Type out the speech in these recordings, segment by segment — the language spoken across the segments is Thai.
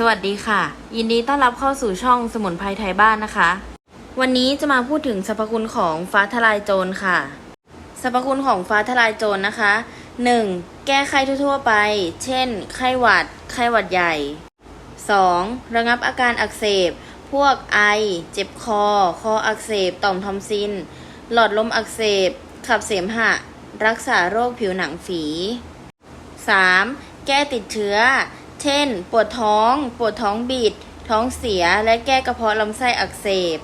สวัสดีค่ะ ยินดีต้อนรับเข้าสู่ช่องสมุนไพรไทยบ้านนะคะ วันนี้จะมาพูดถึงสรรพคุณของฟ้าทลายโจรค่ะ สรรพคุณของฟ้าทลายโจรนะคะ 1. แก้ไข้ทั่วๆไป เช่น ไข้หวัด ไข้หวัดใหญ่ 2. ระงับอาการอักเสบ พวกไอ เจ็บคอ คออักเสบ ต่อมทอมซิน หลอดลมอักเสบ ขับเสมหะ รักษาโรคผิวหนังฝี 3. แก้ติดเชื้อ เช่น ปวดท้อง ปวดท้องบิด ท้องเสีย และแก้กระเพาะลำไส้อักเสบ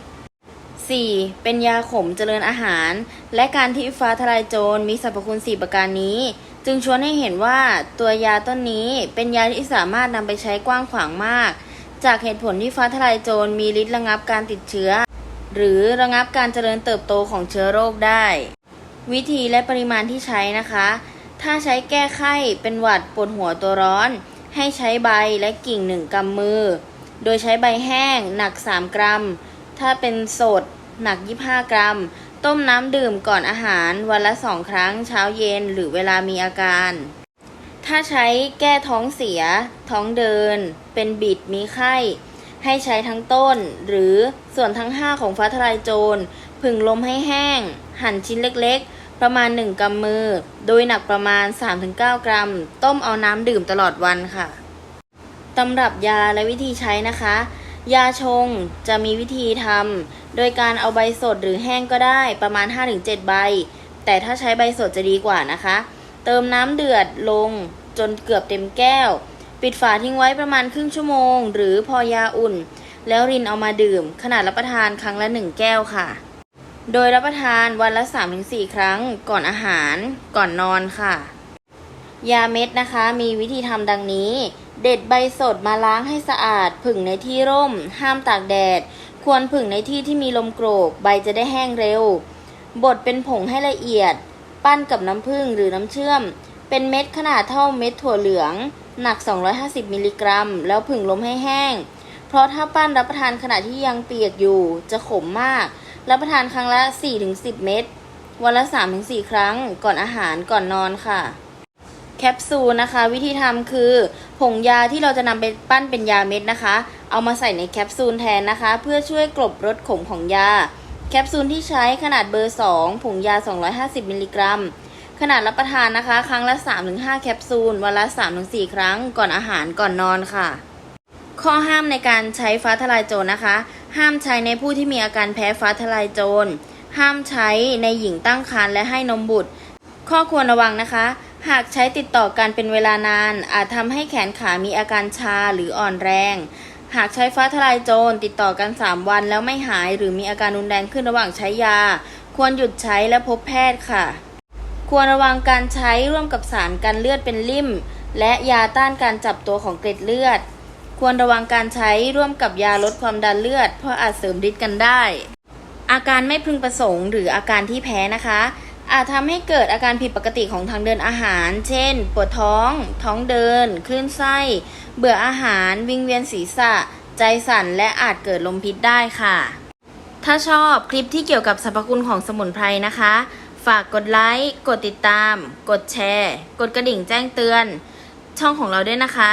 4. เป็นยาขมเจริญอาหาร และการที่ฟ้าทลายโจรมีสรรพคุณ 4 ประการนี้ จึงชวนให้เห็นว่าตัวยาต้นนี้เป็นยาที่สามารถนำไปใช้กว้างขวางมาก จากเหตุผลที่ฟ้าทลายโจรมีฤทธิ์ระงับการติดเชื้อ หรือระงับการเจริญเติบโตของเชื้อโรคได้ วิธีและปริมาณที่ใช้นะคะ ถ้าใช้แก้ไข้เป็นหวัดปวดหัวตัวร้อน ให้ใช้ใบและกิ่งหนึ่งกำมือ โดยใช้ใบแห้งหนัก 3 กรัม ถ้าเป็นสดหนัก 25 กรัม ต้มน้ำดื่มก่อนอาหารวันละ2ครั้งเช้าเย็นหรือเวลามีอาการ ถ้าใช้แก้ท้องเสีย ท้องเดิน เป็นบิดมีไข้ ให้ใช้ทั้งต้น หรือส่วนทั้ง 5 ของฟ้าทลายโจรผึ่งลมให้แห้ง หั่นชิ้นเล็กๆ ประมาณ 1กำมือ โดยหนักประมาณ 3-9 กรัม ต้มเอาน้ำดื่มตลอดวันค่ะตำรับยาและวิธีใช้นะคะ ยาชงจะมีวิธีทำโดยการเอาใบสดหรือแห้งก็ได้ประมาณ 5-7 ใบ แต่ถ้าใช้ใบสดจะดีกว่านะคะ เติมน้ำเดือดลงจนเกือบเต็มแก้ว ปิดฝาทิ้งไว้ประมาณครึ่งชั่วโมง หรือพอยาอุ่น แล้วรินเอามาดื่ม ขนาดรับประทานครั้งละ 1 แก้วค่ะ โดยรับประทานวันละ 3-4 ครั้งก่อนอาหารก่อนนอนค่ะ ยาเม็ดนะคะมีวิธีทำดังนี้ เด็ดใบสดมาล้างให้สะอาด ผึ่งในที่ร่ม ห้ามตากแดด ควรผึ่งในที่ที่มีลมโกรก ใบจะได้แห้งเร็ว บดเป็นผงให้ละเอียด ปั้นกับน้ำผึ้งหรือน้ำเชื่อม เป็นเม็ดขนาดเท่าเม็ดถั่วเหลือง หนัก 250 มิลลิกรัม แล้วผึ่งลมให้แห้ง เพราะถ้าปั้นรับประทานขณะที่ยังเปียกอยู่จะขมมาก รับประทานครั้งละ 4-10 เม็ดวันละ 3-4 ครั้ง ก่อนอาหารก่อนนอนค่ะ แคปซูลนะคะ วิธีทำคือ ผงยาที่เราจะนำไปปั้นเป็นยาเม็ดนะคะ เอามาใส่ในแคปซูลแทนนะคะ เพื่อช่วยกลบรสขมของยา แคปซูลที่ใช้ขนาดเบอร์ 2 ผงยา 250 มิลลิกรัม ขนาดรับประทานนะคะ ครั้งละ 3-5 แคปซูล วันละ 3-4 ครั้ง ก่อนอาหารก่อนนอนค่ะ ข้อห้ามในการใช้ฟ้าทลายโจรนะคะ ห้ามใช้ในผู้ที่มีอาการแพ้ฟ้าทลายโจร ห้ามใช้ในหญิงตั้งครรภ์และให้นมบุตร ข้อควรระวังนะคะ หากใช้ติดต่อกันเป็นเวลานาน อาจทำให้แขนขามีอาการชาหรืออ่อนแรง หากใช้ฟ้าทลายโจรติดต่อกัน 3 วันแล้วไม่หายหรือมีอาการรุนแรงขึ้นระหว่างใช้ยา ควรหยุดใช้และพบแพทย์ค่ะ ควรระวังการใช้ร่วมกับสารกันเลือดเป็นลิ่ม และยาต้านการจับตัวของเกล็ดเลือด ควรระวังการใช้ร่วมกับยาลดความดันเลือด เพราะอาจเสริมฤทธิ์กันได้ อาการไม่พึงประสงค์หรืออาการที่แพ้นะคะ อาจทำให้เกิดอาการผิดปกติของทางเดินอาหาร เช่น ปวดท้อง ท้องเดิน คลื่นไส้ เบื่ออาหาร วิงเวียนศีรษะ ใจสั่น และอาจเกิดลมพิษได้ค่ะ ถ้าชอบคลิปที่เกี่ยวกับสรรพคุณของสมุนไพรนะคะ ฝากกดไลค์ กดติดตาม กดแชร์ กดกระดิ่งแจ้งเตือน ช่องของเราด้วยนะคะ